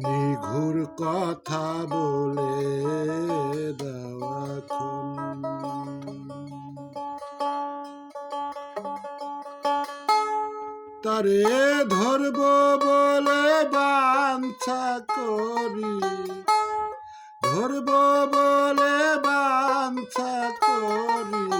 নিঘুর কথা বলে দেওয়া তারে ধরব বলে বাঞ্ছা করি। ধরব বলে বাঞ্ছা করি।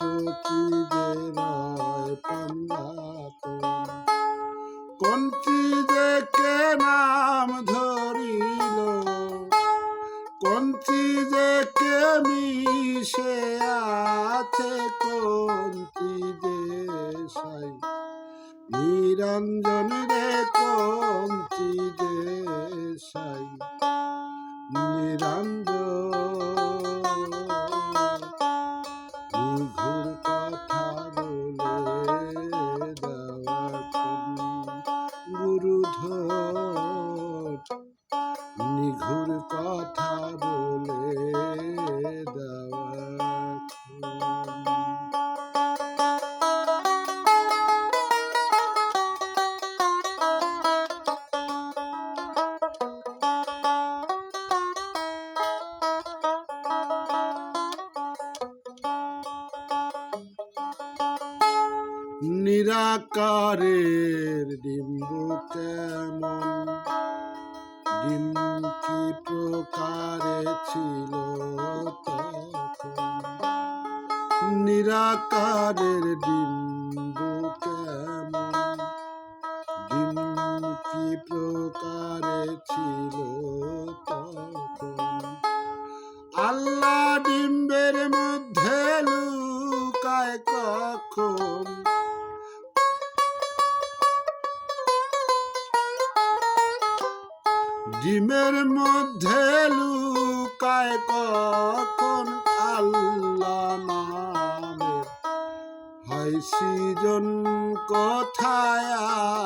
পঞ্চচিদের দেখে নাম ধরিল গুরুধর নিরাকারের ডিম্ব কেমন? ডিম কি প্রকারে ছিল নিরাকারের ডিম্ব কেমন? ডিম কি প্রকারে ছিল আল্লাহ ডিম্বের মধ্যে লুকায় কখন? ডিমের মধ্যে লুকায় কখন আল্লাহ নামের হয় সৃজন কথায়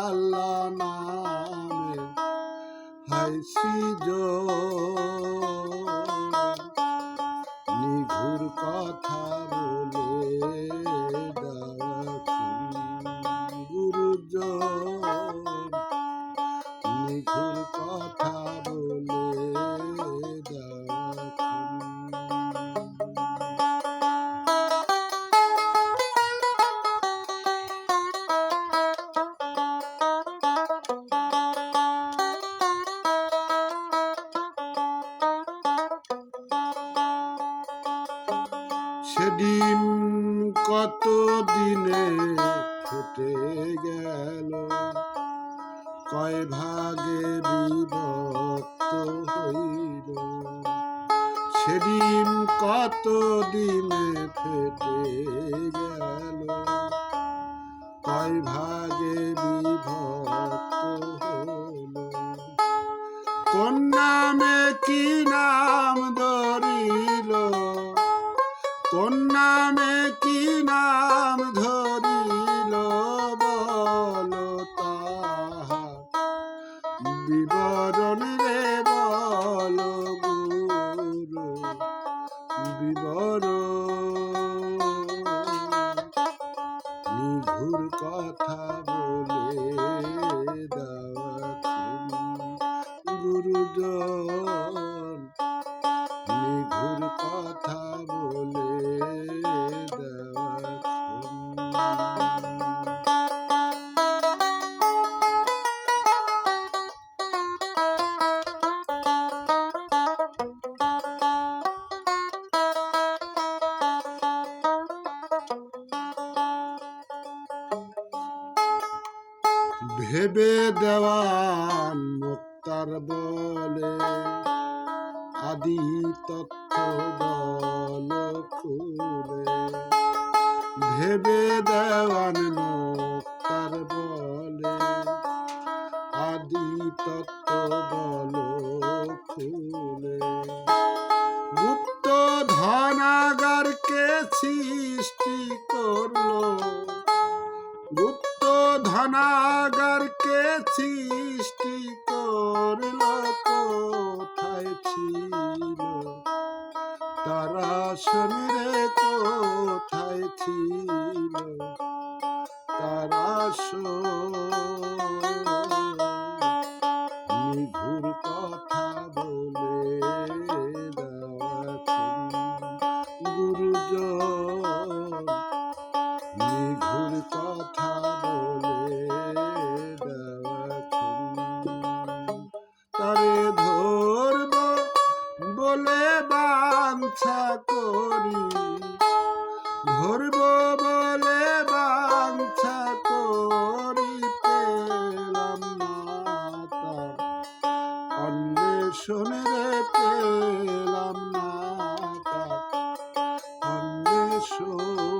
আল্লাহ নামের হয় সৃজন, নিঘুর কথা বলে সেদিন কত দিনে ফুটে গেল? কয় ভাগে বিভক্ত হইল? সেদিন কত দিনে ফেটে গেল? কয় ভাগে বিভক্ত হইল? কোন নামে কি নাম কোন নামে কি নাম ধরিল বল তাহা বিবরণ রে ভেবে দেওয়ান মুক্তার বলে, আদি তথ্য বল খুলে। ভেবে দেওয়ান মুক্তার বলে, আদি তত্ত্ব বল খুলে। গুপ্ত ধনাগারকে সৃষ্টি করল গুপ্ত ধনাগারকে সৃষ্টি করল কোথায় ছিল? তারা শনিরে কোথায় ছিল? তারা নিঘুর কথা বাঞ্ছা করি। ধরব বলে বাঞ্ছা করি পেলাম তার অন্বেষণে পেলাম না অন্বেষণ